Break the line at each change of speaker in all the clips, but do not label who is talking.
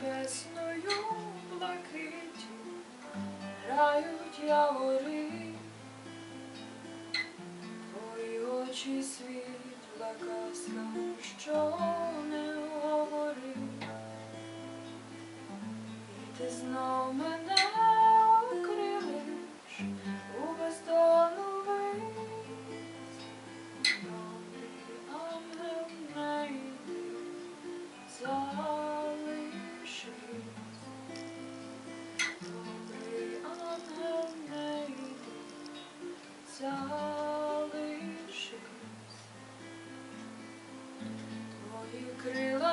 твою блакиті грають явори, твої очі світла казка, що не говори, і ти знов мене окрилиш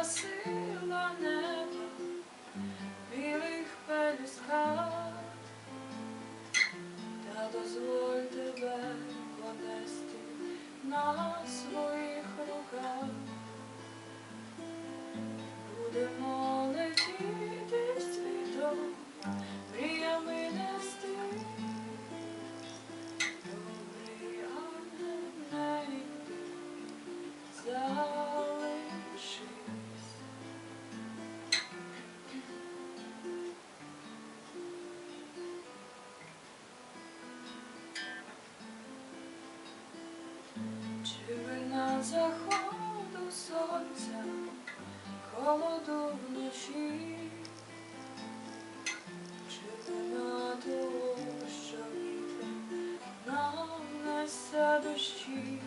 сила неба, білих пелюсках, та дозволь тебе понести на своїх руках. Будемо летіти світом, мріями нести. Добрий ангел не йди, заходу сонця, холоду вночі, чи вина того, нам несе дощі,